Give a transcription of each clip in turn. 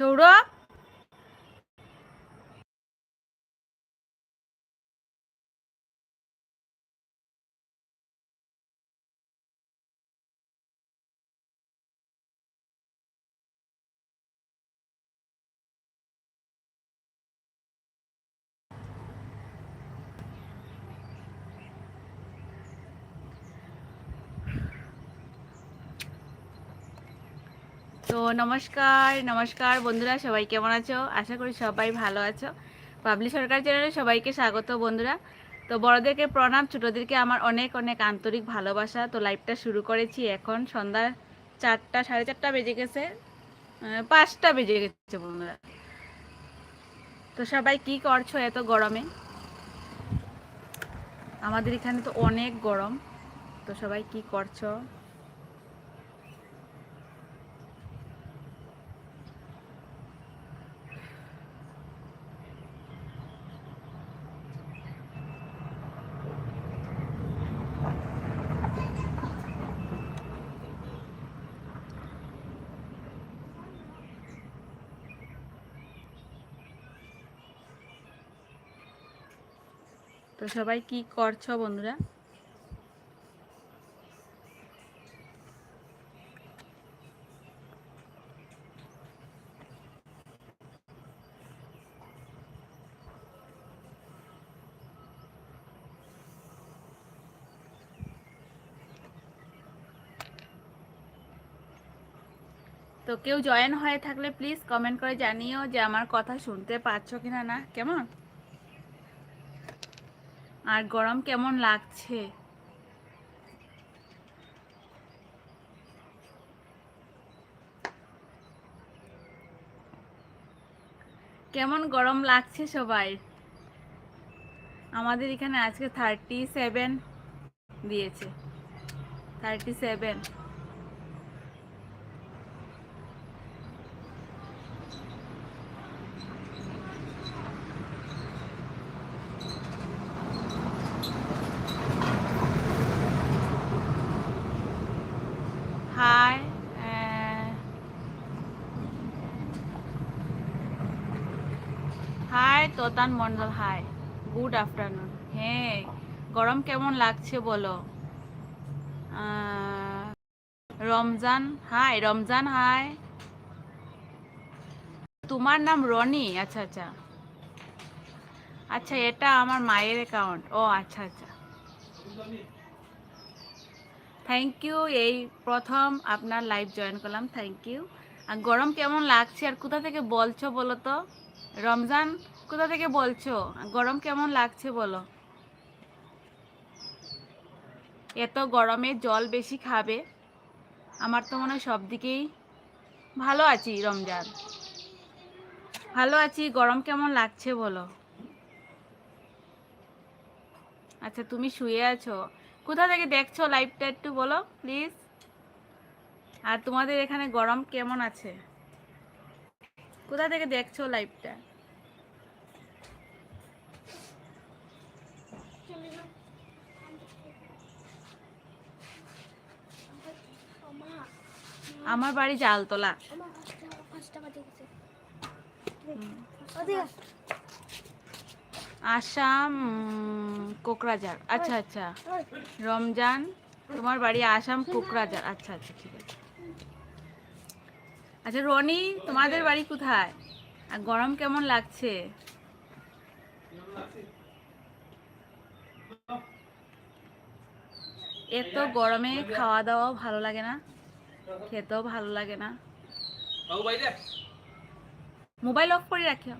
সৌরভ তো নমস্কার নমস্কার বন্ধুরা, সবাই কেমন আছো? আশা করি সবাই ভালো আছো। পাবলি সরকার চ্যানেলে সবাইকে স্বাগত বন্ধুরা। তো বড়দেরকে প্রণাম, ছোটোদেরকে আমার অনেক অনেক আন্তরিক ভালোবাসা। তো লাইভটা শুরু করেছি এখন। সন্ধ্যা চারটা, সাড়ে চারটা বেজে গেছে। পাঁচটা বেজে গেছে বন্ধুরা। তো সবাই কি করছ এত গরমে? আমাদের এখানে তো অনেক গরম। তো সবাই কি করছ? তো সবাই কি করছ বন্ধুরা? তো কেউ জয়েন হয়ে থাকলে প্লিজ কমেন্ট করে জানিও যে আমার কথা শুনতে পাচ্ছ কিনা না। কেমন? আর গরম কেমন লাগছে? কেমন গরম লাগছে সবাই? আমাদের এখানে আজকে থার্টি সেভেন দিয়েছে। Thirty seven hi hi Totan Mondal hi good afternoon হ্যাঁ গরম কেমন লাগছে বলো? রমজান হাই রমজান হাই তোমার নাম রনি? আচ্ছা আচ্ছা। আচ্ছা এটা আমার মায়ের অ্যাকাউন্ট ও আচ্ছা আচ্ছা। থ্যাংক ইউ এই প্রথম আপনার লাইভ জয়েন করলাম। থ্যাংক ইউ আর গরম কেমন লাগছে? আর কোথা থেকে বলছো বলো তো? রমজান? কোথা থেকে বলছো? গরম কেমন লাগছে বলো। এত গরমে জল বেশি খাবে? আমার তো মনে হয় সব দিকেই ভালো আছি, রমজান। ভালো আছি, গরম কেমন লাগছে বলো। আচ্ছা তুমি শুয়ে আছো। কোথা থেকে দেখছ লাইভটা একটু বলো, প্লিজ? আর তোমাদের এখানে গরম কেমন আছে? কোথা থেকে দেখছ লাইভটা? আমার বাড়ি জালতলা আসাম উম, কোকরাঝার। আচ্ছা আচ্ছা। রমজান তোমার বাড়ি আসাম কোকরাঝার। আচ্ছা আচ্ছা ঠিক আছে। আচ্ছা রনি তোমাদের বাড়ি কোথায়? আর গরম কেমন লাগছে? এত গরমে খাওয়া দাওয়াও ভালো লাগে না? খেতেও ভালো লাগে না। মোবাইল অফ করে রাখিও।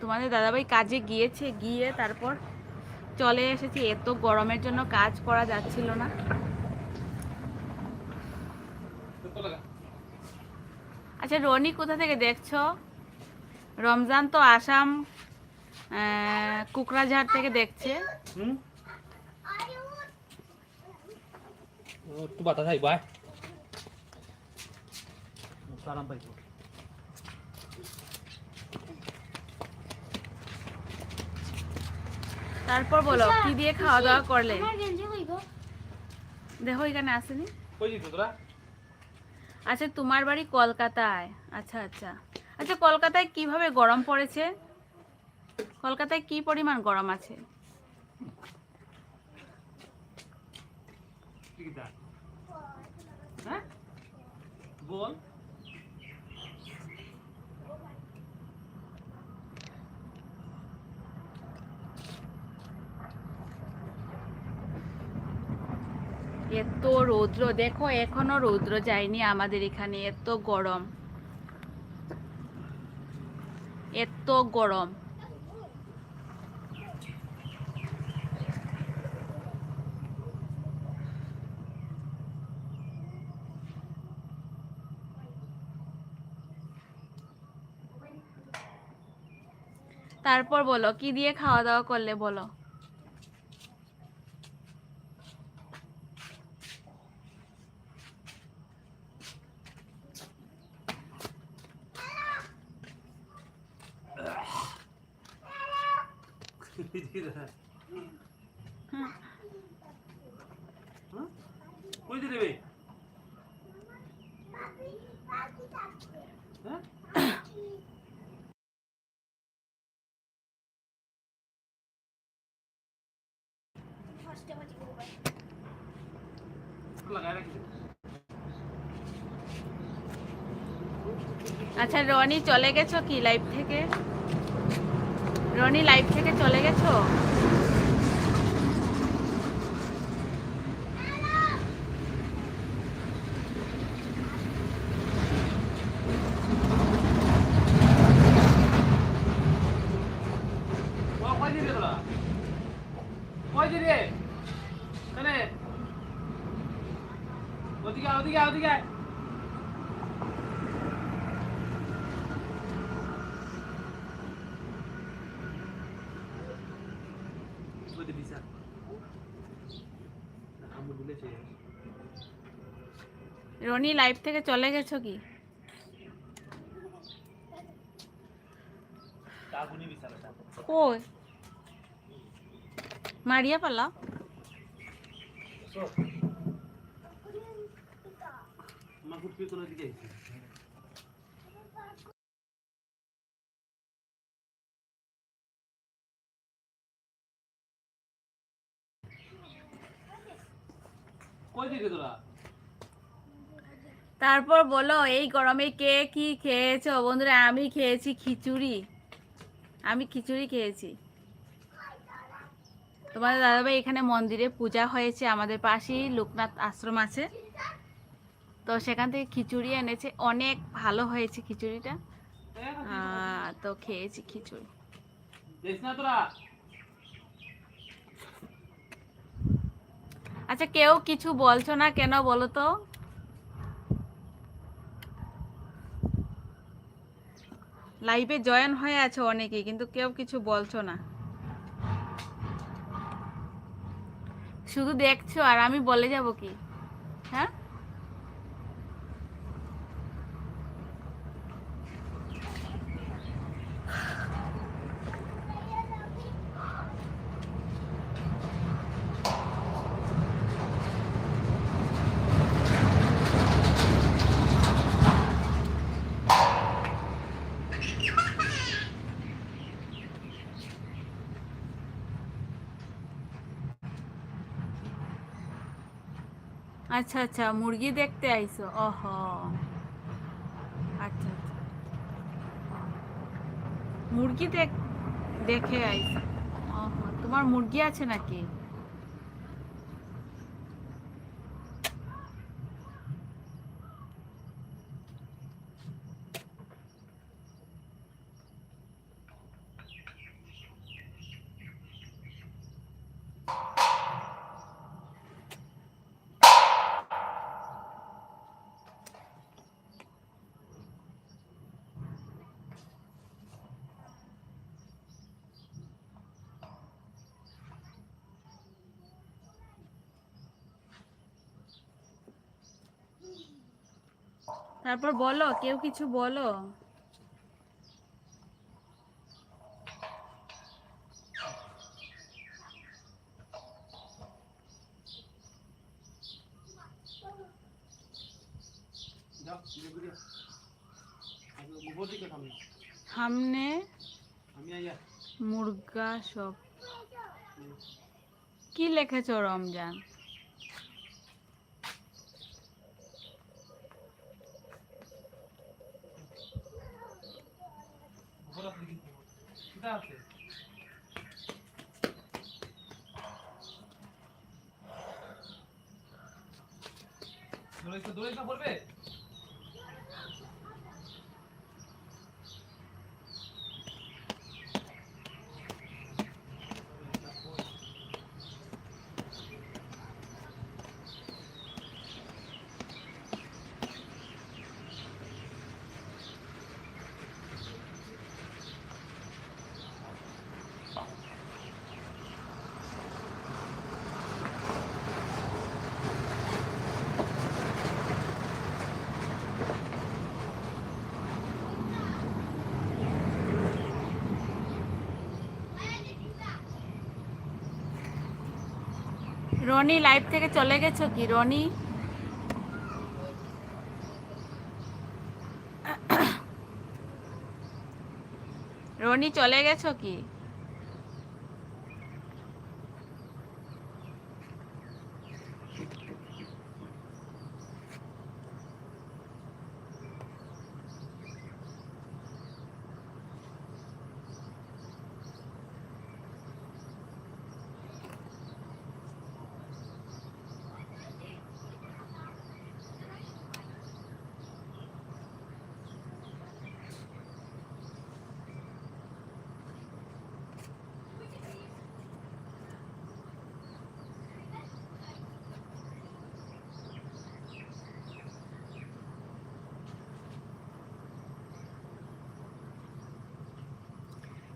তোমাদের দাদাভাই কাজে গিয়েছে গিয়ে তারপর চলে এসেছি। এত গরমের জন্য কাজ করা যাচ্ছিল না। আচ্ছা রনি কোথা থেকে দেখছ? রমজান তো আসাম কুকরাঝাড় থেকে দেখছে। হুম? একটু বাতাস আইব আরাম পাইব। তারপর বলো কি দিয়ে খাওয়া দাওয়া করলে? দেখো এখানে আসেনি? কই দিত তোরা? আচ্ছা তোমার বাড়ি কলকাতায়। আচ্ছা আচ্ছা। আচ্ছা কলকাতায় কীভাবে গরম পড়েছে? কলকাতায় কি পরিমাণ গরম আছে? হ্যাঁ? বল। এত রৌদ্র দেখো এখনও রৌদ্র যায়নি আমাদের এখানে এত গরম। এত গরম। তারপর বলো কি দিয়ে খাওয়া দাওয়া করলে বলো? কই দিলে বে? হ্যাঁ লাগাই রাখি দে। আচ্ছা রনি চলে গেছো কি লাইভ থেকে? রনি লাইভ থেকে চলে গেছো ও কই দিলে তোরা কই দিলে কানে ওদিকে আয়, ওদিকে আয়, ওদিকে আয়। কই দিবি স্যার? না, আম্মু বলেছে। রনি লাইভ থেকে চলে গেছো কি। কই? মারিয়া পালা? আমার ফুটকি কোন দিকে তারপর বলো এই গরমে কে কি খেয়েছো? বন্ধুরা আমি খেয়েছি খিচুড়ি। আমি খিচুড়ি খেয়েছি। তোমাদের দাদাভাই এখানে মন্দিরে পূজা হয়েছে আমাদের পাশেই লোকনাথ আশ্রম আছে। তো সেখান থেকে খিচুড়ি এনেছে। অনেক ভালো হয়েছে খিচুড়িটা। তো খেয়েছি খিচুড়ি দেখ না তোরা আচ্ছা কেউ কিছু বলছো না কেন বলো তো? লাইভে জয়েন হয়ে আছে অনেকেই কিন্তু কেউ কিছু বলছো না। শুধু দেখছ আর আমি বলে যাব কি হ্যাঁ আচ্ছা আচ্ছা মুরগি দেখতে আইছো? ওহ। আচ্ছা আচ্ছা। মুরগি দেখ, দেখে আইছো। অহ তোমার মুরগি আছে নাকি? তারপর বলো কেউ কিছু বলো? সামনে মুরগা সব। কি লেখেছ রমজান? আছে কিন্তু কোথায় আছে। দৌড়াইতে দৌড়াইতে পড়বে? রনি লাইভ থেকে চলে গেছো কি রনি? রনি চলে গেছো কি?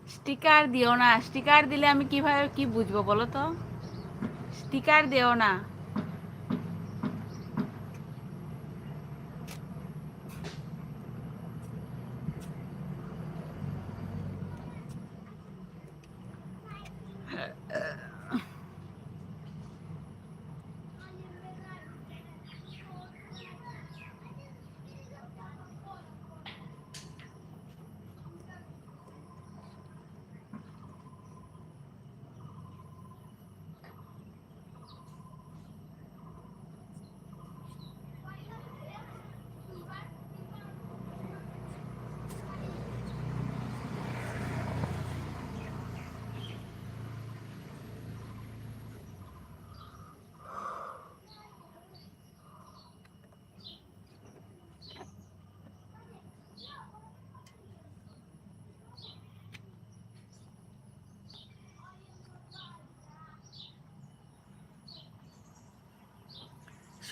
স্টিকার দিও না। স্টিকার দিলে আমি কীভাবে কি বুঝব বলো তো? স্টিকার দিও না।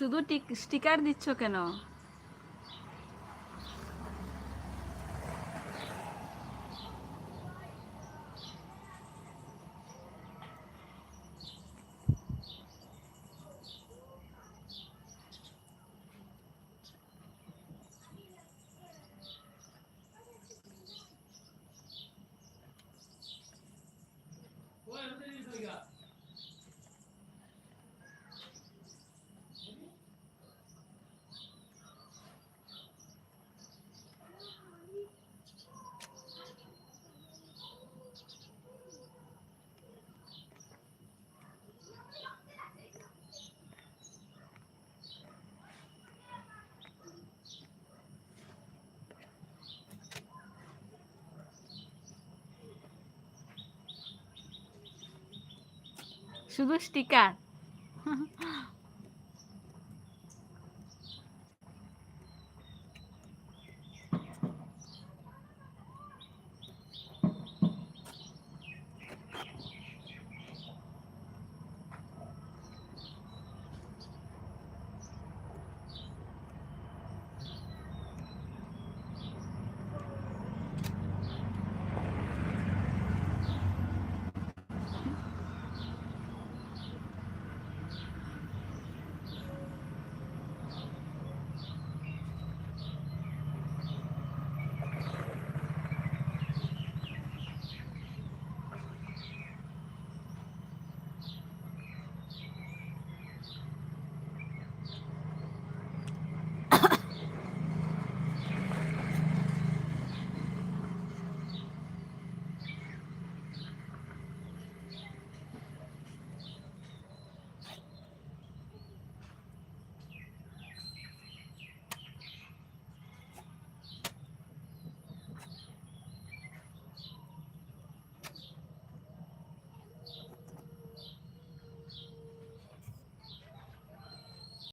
শুধু স্টিকার দিচ্ছ কেন? শুধু স্টিকার